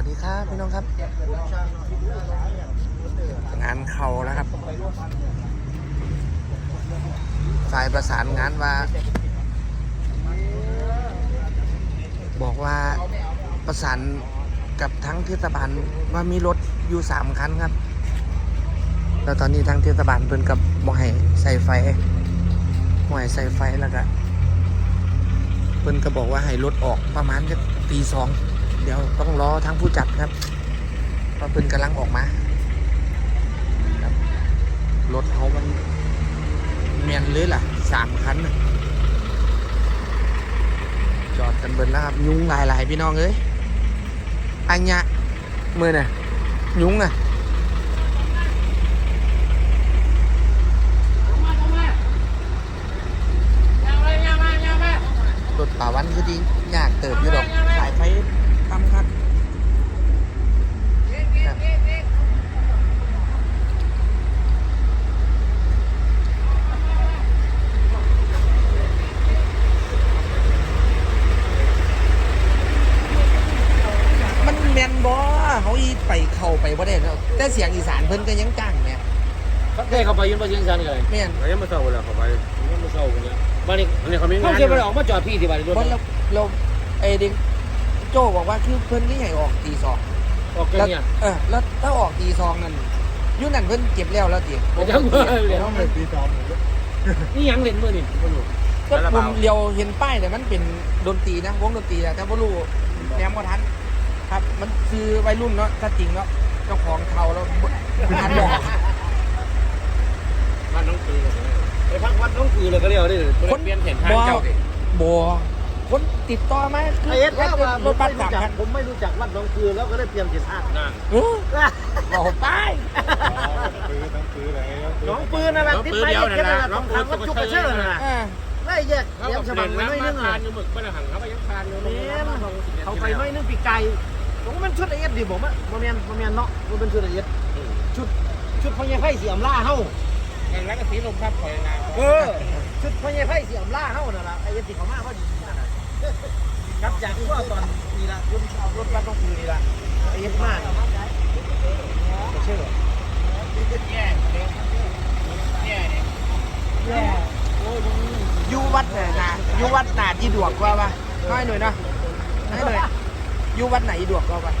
วัสดีครับพี่น้องครับ งานเขาแล้วครับฝ่ายประสานงานว่า บอกว่าประสานกับทั้งเทศบาลว่ามีรถอยู่สามคันครับ แล้วตอนนี้ทางเทศบาลเพิ่นกับบ่ให้ใส่ไฟบ่ให้ใส่ไฟแล้วก็เพิ่นก็บอกว่าให้รถออกประมาณจะตีสอง เดี๋ยวต้องรอทางผู้จัดครับเพราะเพิ่นกำลังออกมาครับรถเขามันเมียนเลยล่ะสามคันจอดกันเบินแล้วครับ ยุงหลายๆพี่น้องเอ้ยอันเนี้ยมือน่ะยุงอะรถป่าวันคือดียากเติบอยู่ดอกสายไฟต่ำครับครับ มันแมนบอเขาอีไปเข้าไปบ่ได้เนาะแต่เสียงอีสานเพิ่นก็ยังจ้างเนี่ยได้เข้าไปยืนบนเชียงซันกันเลยแม่นยังไม่เศร้าเลยเข้าไปยังไม่เศร้ากันเลยบ้านนี้อันนี้เขามีเขางานเชื่อมันออกมาจอดพี่ที่บ้านรถเพราะเราเราไอ้เด็กโจ้บอกว่าคือเพิ่นนี่ให้ออกตีสองออกกันแล้วเนี่ยเออแล้วถ้าออกตีซองนั่นอยุ่นั่นเพิ่นเก็บแล้วแล้วตีผมยังเมื่อเลยต้องเลยตีสองนี่ยังเล่นเมื่อนี่คนหนูก็ผมเลียวเห็นป้ายแต่มันเป็นดนตรีนะวงดนตรีนะแต่บ่รู้แนวบ่ทัน ครับ มันคือวัยรุ่นเนาะถ้าจริงเนาะเจ้าของเทาแล้วงานบอกบ้านน้องคือไปพักวัดน้องคือเลยก็เรียกได้คนเปลี่ยนเห็นทางเจ้าดิบ่คนติดต่อมาคือไอ้เอ็ดแล้วว่าผรมถบัไม่สรู้สามจักคันผมไม่รู้จักวัดหนองคือแล้วก็ได้เปลี่ยนจิตอาสนั่นเออบอกป้ายซื้อทั้งซื้อเลยหนองปืนนั่นแหละติดไปเก็บนั่นแหละของทางวัดจุกกระเชิญนั่นแหละอ่าไล่แยกเขาแยก็กฉเปบัลี่บยนไว้น้ำน้อยมานึงทาอะนอยู่หมึกบ้านหังเขาไปยังทานอยู่เขาไปน้อยนึงปีไก่ ผมว่ามันชุดไอเอ็ดดิผมอะโมเมนโมเมนเนาะมันเป็นชุดไอเอ็ดชุดชุดพญาไพ่เสียมล่าเฮ้าอย่างนั้นก็สีลมครับคอยนาเออชุดพญาไพ่เสียมล่าเฮ้านั่นแหละไอเอ็ดที่เขามาเขาดีนั่นแหละครับจากที่ว่าตอนนี้ละรถรถบัสต้องคือนี่ละไอเอ็ดมากกระเชิญอยู่วัดไหนนะอยู่วัดหนาที่ดวกกว่าวะน้อยหน่อยเนาะน้อยหน่อย อยู่วัดไหนดวกกว่าวะ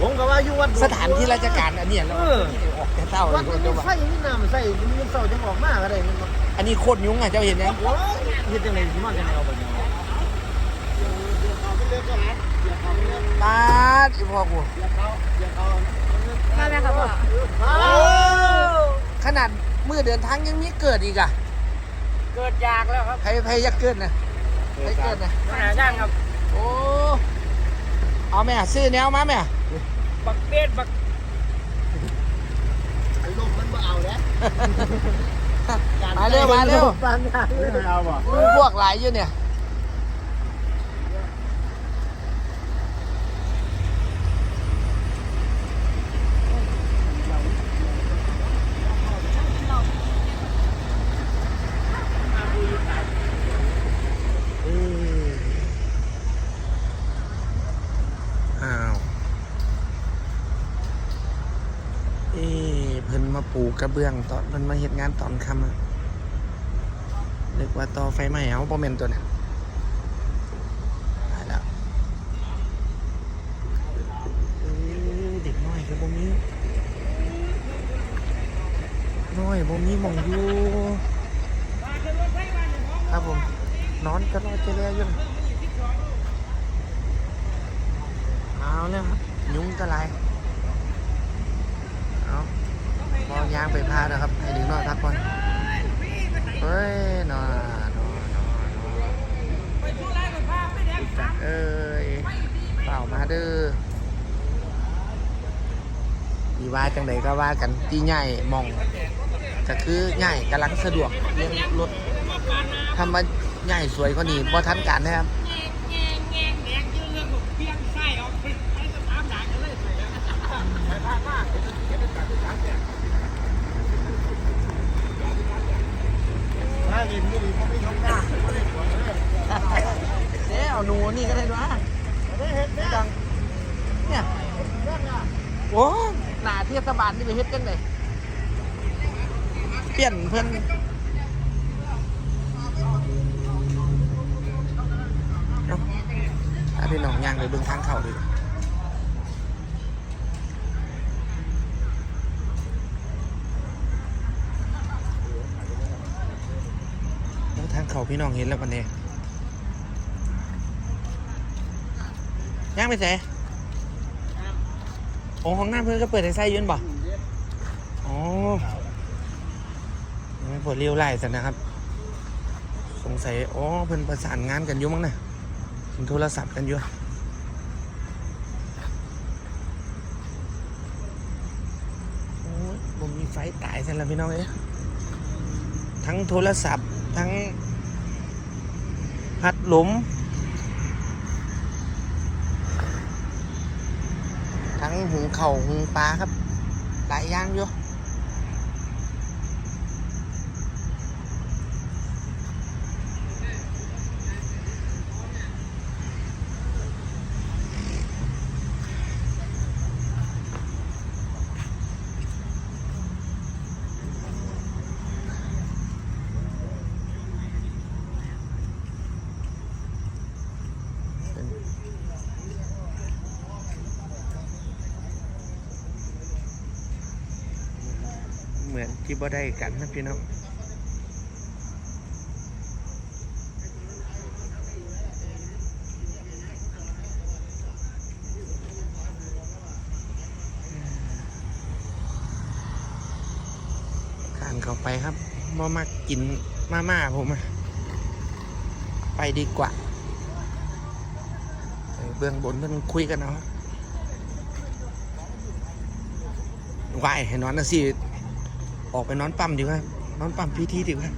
ผมก็ว่าอยู่วัดสถานที่ราชการอันเนี้ยแล้วเออออกแต่เศร้าเลวัยดคนมันเดีมียวไฟมีน้ำใส่มันเศร้าจังออกมาก็ได้มันอันนี้โคตรยุ่งอะเจ้าเห็นยังโอ้ยเฮ็ดจังได๋สิมาจังได๋เอาไปเนี่ยตาดอีพ่อกูมาไหมครับพ่อขนาดมือเดินทางยังมีเกิดอีกอะเกิดยากแล้วครับใครใครอยากเกิดนะใครเกิดนะขนาดย่างครับ โอ้ เอาแม่ซื้อแนวมาแม่ บักเป็ดบักลมมันบ่เอาแล้วมาเร็วมาเร็วปานยาไม่เอาว่ะมีพวกหลายอยู่เนี่ยเอออ้าว เอ๊ะเพิ่นมาปูกระเบื้องตอนเพิ่นมาเฮ็ดงานตอนค่ำอะนึกว่าต่อไฟไหม้เอาบ่แม่นตัวน่ะตายแล้วเอ้ยเด็กน้อยก็บ่มีน้อยบ่มีมองอยู่ครับผม นอนก็รอเจแลอยู่เอาแล้วครับยุงก็หลาย เอาพอ ยางไปพาแล้วครับให้ดึงนอนพักก่อนเฮ้ยนอนนอนนอนนอนเอ้ยเปล่ามาเด้อดีว่าจังใดก็ว่ากันที่ใหญ่มองก็คือใหญ่กำลังสะดวกเรื่องรถทำมาใหญ่สวยกว่านี้พอทันการนะครับถ้ากินบ่ ดีบ่มีทำงานเจ๊เอาหนูนี่ก็ได้ด้วยได้เฮ็ดได้จังเนี่ยได้หนาเทศบาลนี่ไปเฮ็ดจังไดเปลี่ยนเพิ่นอ้าถ้าพี่น้องย่างไปเบิ่งทางเขาดิโอ้ทางเข้าพี่น้องเห็นแล้วปันนี้ย่างไปไสโอ้ห้องน้ำเพิ่นก็เปิดให้ใส่อยืนบ่อ๋อยังไม่ปวดเลี้ยวไล่สันนะครับ สงสัยอ๋อเพิ่นประสานงานกันอยู่มั้งนะถึงโทรศัพท์กันอยู่โอ้ยผมมีไฟตายซะแล้วพี่น้องเอ้ยทั้งโทรศัพท์ทั้ง พัดลมทั้งหุงเข่าหุงปลาครับ หลายอย่างอยู่ มือนที่บ่ได้กันนะพี่น้องการเข้าไปครับมามากินมาม่าผมอะไปดีกว่า เบื้องบนเพิ่นคุยกันเอาะวายให้นอนนะสิ ออกไปนอนปั๊มดีกว่านอนปั๊มพีทีดีกว่า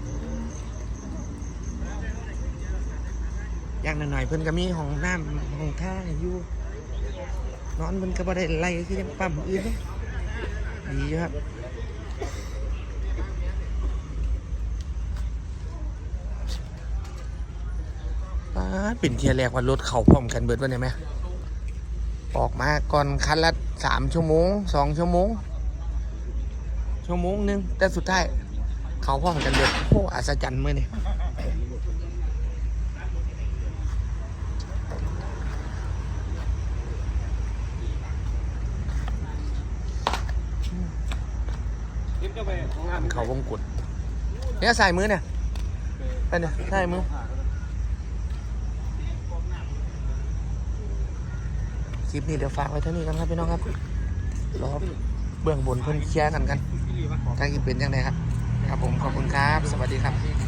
อย่างหน่อยๆเพิ่นก็มีห้องน้ำห้องท่าอยู่นอนมันก็บ่ได้ไล่คือยังปั๊มอื่นดีอยู่ครับป๊าเป็นเทียแรกว่ารถเข่าพร้อมกันเบิดวันนี้ไหมออกมาก่อนคันละสามชั่วโมงสองชั่วโมง ชั่วโมงหนึง แต่สุดท้าย เขาพร้อมกันเบิดโอ้อัศจรรย์มื่อนี่เขาวงกุดเนี่ยใส่มือเนี่ยไปเนี่ยใส่มือคลิปนี้เดี๋ยวฝากไว้เท่านี้กันครับพี่น้องครับรอเบื้องบนเพื่อนเคลียร์กันกัน ถ้าคินเป็นยังไงครับ ครับผมขอบคุณครับ สวัสดีครับ